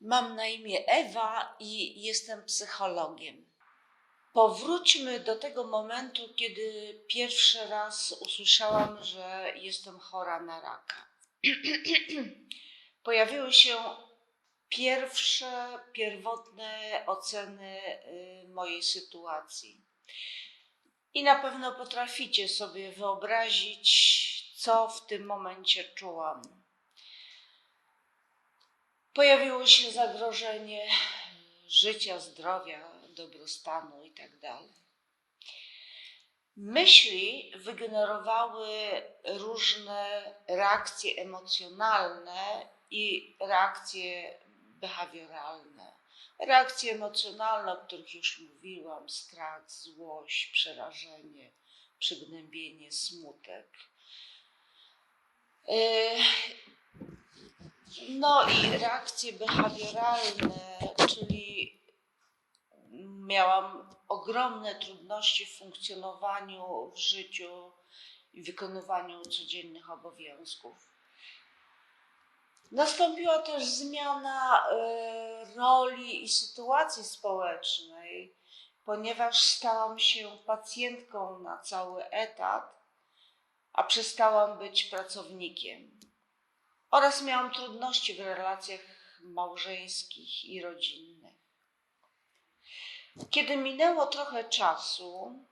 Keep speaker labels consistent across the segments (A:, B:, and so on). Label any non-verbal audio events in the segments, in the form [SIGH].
A: Mam na imię Ewa i jestem psychologiem. Powróćmy do tego momentu, kiedy pierwszy raz usłyszałam, że jestem chora na raka. [CLEARS THROAT] Pojawiły się pierwsze, pierwotne oceny y, mojej sytuacji. I na pewno potraficie sobie wyobrazić, co w tym momencie czułam. Pojawiło się zagrożenie życia, zdrowia, dobrostanu itd. Myśli wygenerowały różne reakcje emocjonalne i reakcje behawioralne. Reakcje emocjonalne, o których już mówiłam: strach, złość, przerażenie, przygnębienie, smutek. Yy, no i reakcje behawioralne, czyli miałam ogromne trudności w funkcjonowaniu w życiu i wykonywaniu codziennych obowiązków. Nastąpiła też zmiana e, roli i sytuacji społecznej, ponieważ stałam się pacjentką na cały etat, a przestałam być pracownikiem oraz miałam trudności w relacjach małżeńskich i rodzinnych. Kiedy minęło trochę czasu,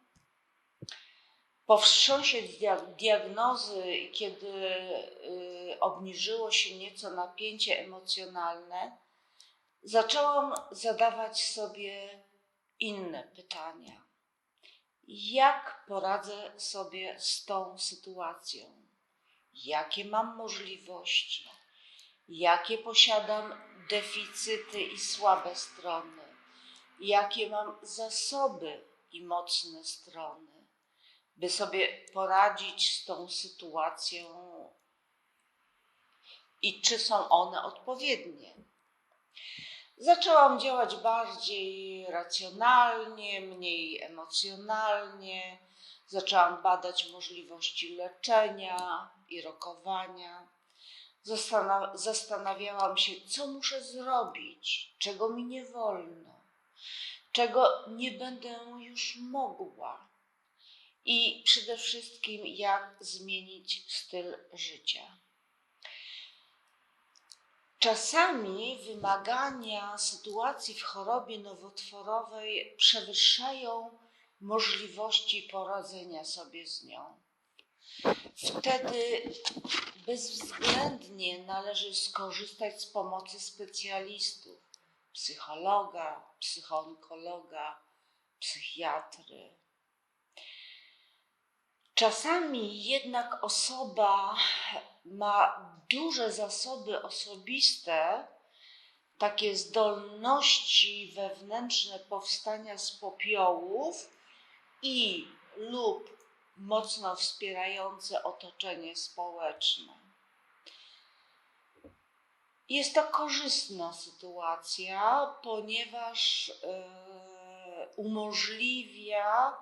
A: po wstrząsie dia- diagnozy i kiedy y, obniżyło się nieco napięcie emocjonalne, zaczęłam zadawać sobie inne pytania. Jak poradzę sobie z tą sytuacją? jakie mam możliwości, jakie posiadam deficyty i słabe strony, jakie mam zasoby i mocne strony, by sobie poradzić z tą sytuacją i czy są one odpowiednie. Zaczęłam działać bardziej racjonalnie, mniej emocjonalnie. Zaczęłam badać możliwości leczenia i rokowania. Zastana- zastanawiałam się, co muszę zrobić, czego mi nie wolno, czego nie będę już mogła. I przede wszystkim, jak zmienić styl życia. Czasami wymagania sytuacji w chorobie nowotworowej przewyższają możliwości poradzenia sobie z nią. Wtedy bezwzględnie należy skorzystać z pomocy specjalistów psychologa, psychoonkologa, psychiatry. Czasami jednak osoba ma duże zasoby osobiste, takie zdolności wewnętrzne powstania z popiołów i lub mocno wspierające otoczenie społeczne. Jest to korzystna sytuacja, ponieważ e, umożliwia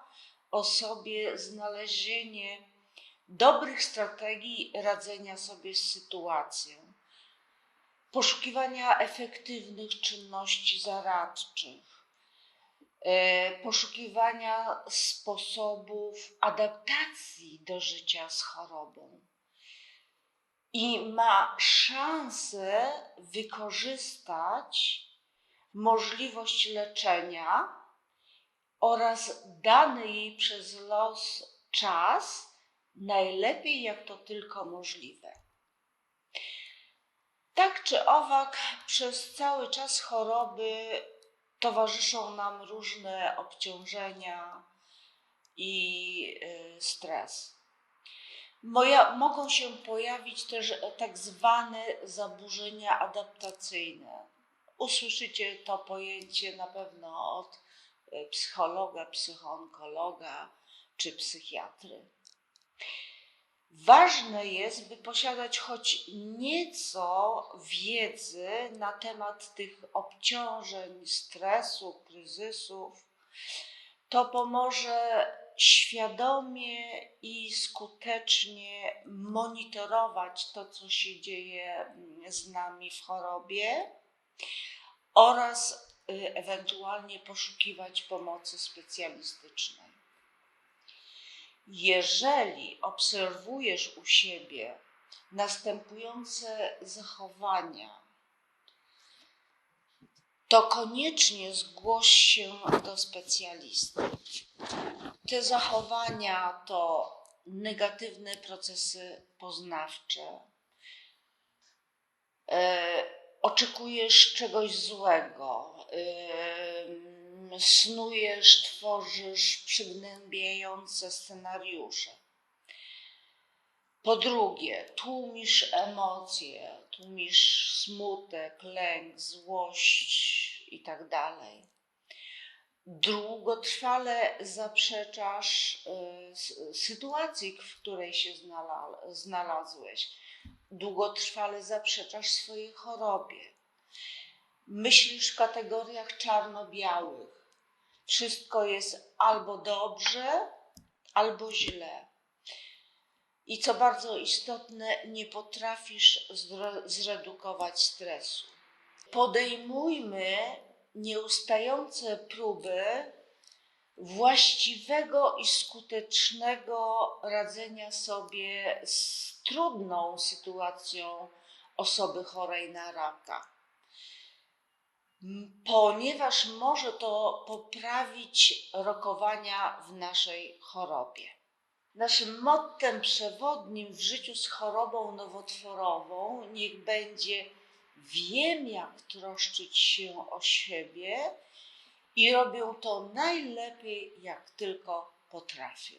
A: osobie znalezienie dobrych strategii radzenia sobie z sytuacją, poszukiwania efektywnych czynności zaradczych, e, poszukiwania sposobów adaptacji do życia z chorobą. I ma szansę wykorzystać możliwość leczenia oraz dany jej przez los czas najlepiej jak to tylko możliwe. Tak czy owak, przez cały czas choroby towarzyszą nam różne obciążenia i y, stres. Moja, mogą się pojawić też tak zwane zaburzenia adaptacyjne. Usłyszycie to pojęcie na pewno od y, psychologa, psychoonkologa czy psychiatry. Ważne jest, by posiadać choć nieco wiedzy na temat tych obciążeń, stresu, kryzysów. To pomoże świadomie i skutecznie monitorować to, co się dzieje mm, z nami w chorobie oraz y, ewentualnie poszukiwać pomocy specjalistycznej. Jeżeli obserwujesz u siebie następujące zachowania, to koniecznie zgłoś się do specjalisty. Te zachowania to negatywne procesy poznawcze. E, oczekujesz czegoś złego, e, snujesz, tworzysz przygnębiające scenariusze. Po drugie, tłumisz emocje, tłumisz smutek, lęk, złość i tak. Długotrwale zaprzeczasz y, sytuacji, w której się znala- znalazłeś. Długotrwale zaprzeczasz swojej chorobie. Myślisz w kategoriach czarno-białych. Wszystko jest albo dobrze, albo źle. I co bardzo istotne, nie potrafisz zre- zredukować stresu. Podejmujmy nieustające próby właściwego i skutecznego radzenia sobie z trudną sytuacją osoby chorej na raka. Ponieważ może to poprawić rokowania w naszej chorobie. Naszym mottem przewodnim w życiu z chorobą nowotworową niech będzie wiem, jak troszczyć się o siebie i robią to najlepiej, jak tylko potrafię.